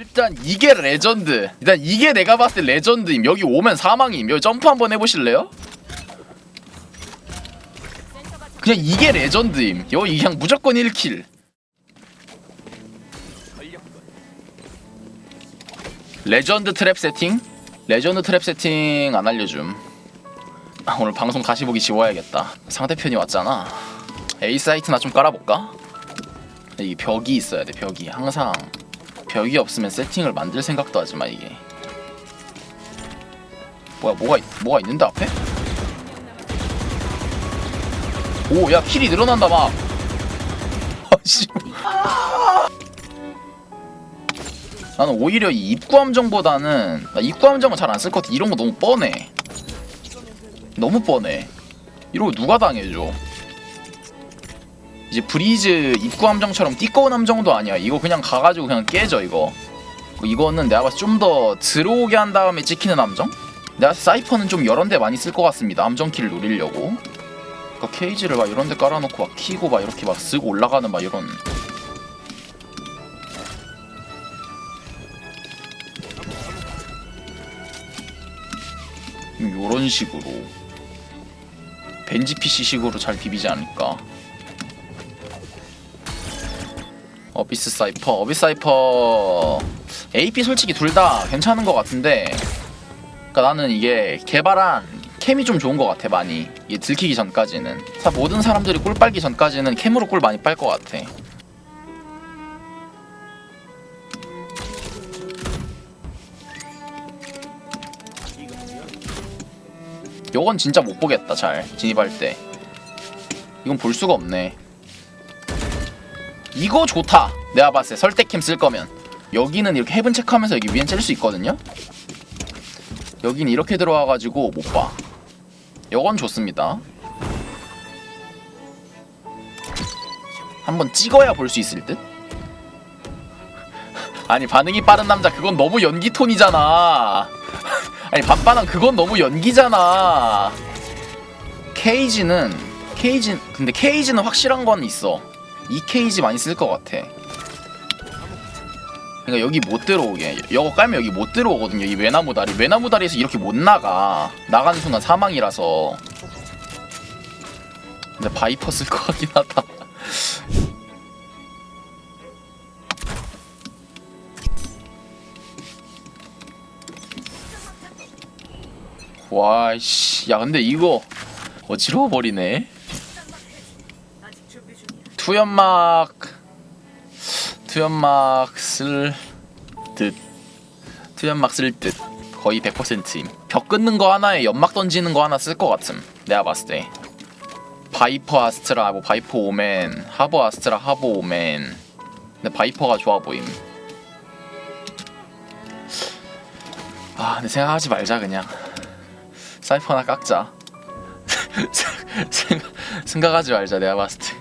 일단 이게 레전드. 일단 이게 내가 봤을 때 레전드임. 여기 오면 사망임. 여기 점프 한번 해보실래요? 그냥 이게 레전드임. 여기 그냥 무조건 1킬. 레전드 트랩 세팅? 레전드 트랩 세팅 안 알려줌. 아, 오늘 방송 다시 보기 지워야겠다. 상대편이 왔잖아. A 사이트나 좀 깔아볼까? 이 벽이 있어야 돼. 벽이 항상 벽이 없으면 세팅을 만들 생각도 하지 마 이게. 뭐야 뭐가 있, 뭐가 있는데 앞에? 오 야 킬이 늘어난다 막. 아씨. 나는 오히려 이 입구 함정보다는 나 입구 함정은 잘 안 쓸 것 같아. 이런 거 너무 뻔해. 너무 뻔해. 거 누가 당해줘? 이제 브리즈 입구 함정처럼 띠꺼운 함정도 아니야. 이거 그냥 가가지고 그냥 깨져 이거. 이거는 내가 봤을 때좀더 들어오게 한 다음에 찍히는 함정? 내가 사이퍼는 좀 여러 데 많이 쓸 것 같습니다. 함정 키를 노리려고. 그러니까 케이지를 막 이런 데 깔아놓고 막 키고 막 이렇게 막 쓰고 올라가는 막 이런. 음, 요런 식으로 벤지 PC 식으로 잘 비비지 않을까. 어비스 사이퍼, 어비스 사이퍼, AP 솔직히 둘 다 괜찮은 것 같은데, 그러니까 나는 이게 개발한 캠이 좀 좋은 것 같아 많이. 이게 들키기 전까지는. 사 모든 사람들이 꿀 빨기 전까지는 캠으로 꿀 많이 빨 것 같아. 요건 진짜 못 보겠다 잘 진입할 때. 이건 볼 수가 없네. 이거 좋다. 내가 봤을 때 설대캠 쓸 거면 여기는 이렇게 헤븐 체크하면서 여기 위엔 짤수 있거든요. 여기는 이렇게 들어와가지고 못 봐. 요건 좋습니다. 한번 찍어야 볼 수 있을 듯. 아니 반응이 빠른 남자 그건 너무 연기 톤이잖아. 아니 반반한 그건 너무 연기잖아. 케이지는 케이지 근데 케이지는 확실한 건 있어. 이 케이지 많이 쓸 것 같아. 그러니까 여기 못 들어오게. 이거 깔면 여기 못 들어오거든요. 이 외나무 다리. 외나무 다리에서 이렇게 못 나가. 나가는 순간 사망이라서. 근데 바이퍼 쓸 것 같긴 하다. 와씨 야 근데 이거 어지러워 버리네 투연막 투연막 쓸듯 투연막 쓸 듯. 거의 100%임. 벽 끊는 거 하나에 연막 던지는 거 하나 쓸 것 같음 내가 봤을 때. 바이퍼 아스트라 뭐 바이퍼 오멘 하버 아스트라 하버 오멘 근데 바이퍼가 좋아 보임. 아 근데 생각하지 말자 그냥. 사이퍼나 깎자. 생각, 생각하지 말자 내가 봤을 때.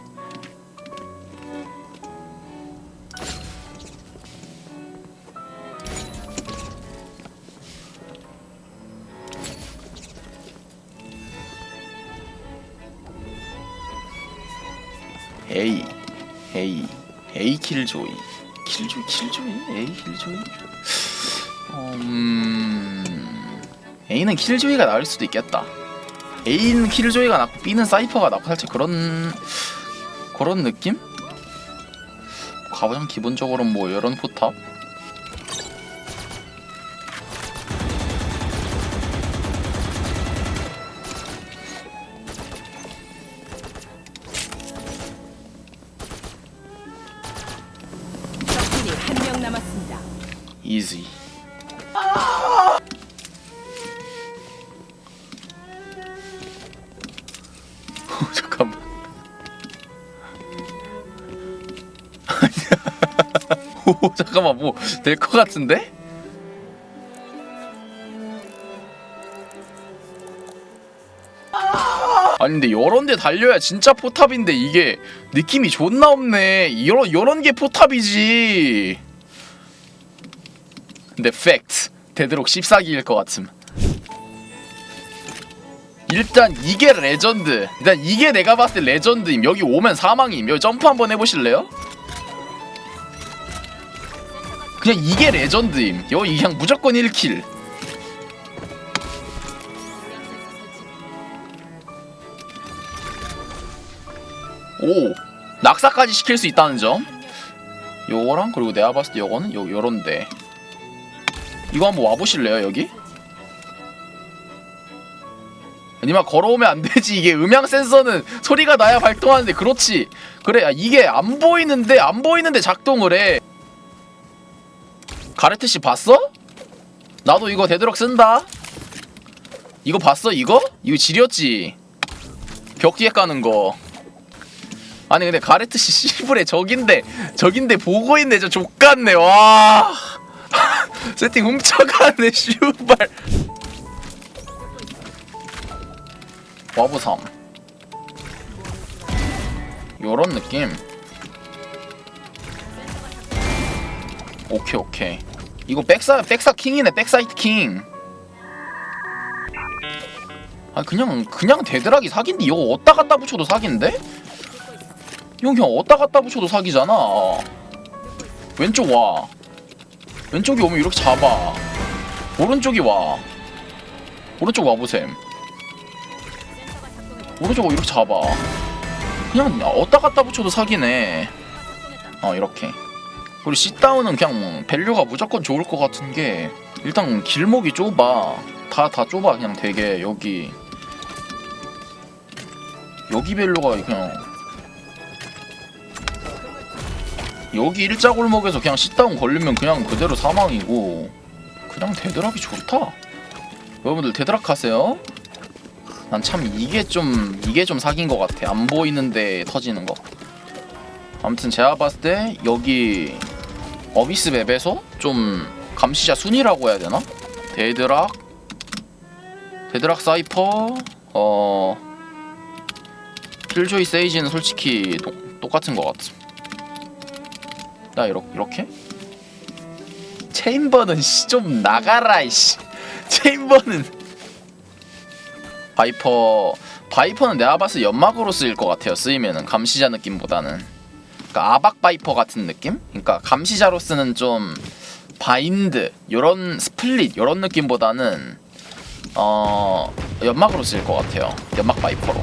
에이 에이 에이 킬조이 킬조이 킬조이 에이 킬조이 음 A는 킬조이가 나을 수도 있겠다. A는 킬조이가 낫고 B는 사이퍼가 낫고 살짝 그런 그런 느낌? 가장 기본적으로 뭐 이런 포탑 이지. 어, 잠깐만. 오 잠깐만 뭐 될 것 같은데? 아니 근데 요런 데 달려야 진짜 포탑인데 이게 느낌이 존나 없네 이런 요런 게 포탑이지 근데 팩트 되도록 14기일 것 같음. 일단 이게 레전드. 일단 이게 내가 봤을 때 레전드임. 여기 오면 사망임. 여기 점프 한번 해보실래요? 그냥 이게 레전드임. 여 그냥 무조건 1킬. 오 낙사까지 시킬 수 있다는 점? 요거랑 그리고 내가 봤을 때 요거는 요 요런데 이거 한번 와보실래요 여기? 니마 걸어오면 안 되지. 이게 음향 센서는 소리가 나야 발동하는데 그렇지. 그래 야, 이게 안 보이는데 안 보이는데 작동을 해. 가레트 씨 봤어? 나도 이거 되도록 쓴다. 이거 봤어 이거? 이거 지렸지. 벽 뒤에 까는 거. 아니 근데 가레트 씨 씨불에 적인데 적인데 보고 있네 저 족같네. 와 세팅 훔쳐가네 슈발 와보삼 요런 느낌 오케이 오케이 이거 백사 백사 킹이네 백사이트 킹. 아 그냥 그냥 대드락이 사기인데 이거 어디다 갖다 붙여도 사기인데? 이건 그냥 어디다 갖다 붙여도 사기잖아. 왼쪽 와. 왼쪽이 오면 이렇게 잡아. 오른쪽이 와. 오른쪽 와보셈. 오른쪽 와 이렇게 잡아. 그냥 어디다 갖다 붙여도 사기네. 어 이렇게. 그리고 C다운은 그냥 밸류가 무조건 좋을 것 같은 게 일단 길목이 좁아 다다 좁아 그냥 되게 여기 여기 밸류가 그냥 여기 일자 골목에서 그냥 C다운 걸리면 그냥 그대로 사망이고. 그냥 데드락이 좋다. 여러분들 데드락 하세요. 난 참 이게 좀 이게 좀 사기인 것 같아. 안 보이는데 터지는 거. 아무튼 제가 봤을 때 여기 어비스 맵에서 좀 감시자 순위라고 해야 되나? 데드락 데드락 사이퍼 어 킬조이 세이지는 솔직히 똑, 똑같은 것 같음 나 이렇게 이렇게? 체인버는 씨 좀 나가라 이씨. 체인버는. 바이퍼 바이퍼는 내가 봤을 때 연막으로 쓰일 것 같아요 쓰이면은 감시자 느낌보다는. 그러니까 아박 바이퍼 같은 느낌? 그러니까 감시자로 쓰는 좀 바인드 요런 스플릿 요런 느낌보다는 어 연막으로 쓸것 같아요 연막 바이퍼로.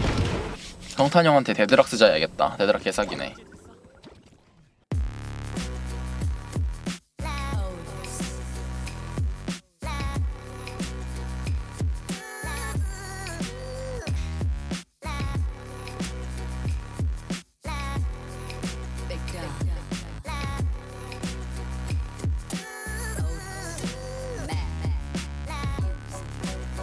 성탄 형한테 데드락 쓰자 야겠다. 데드락 개사기네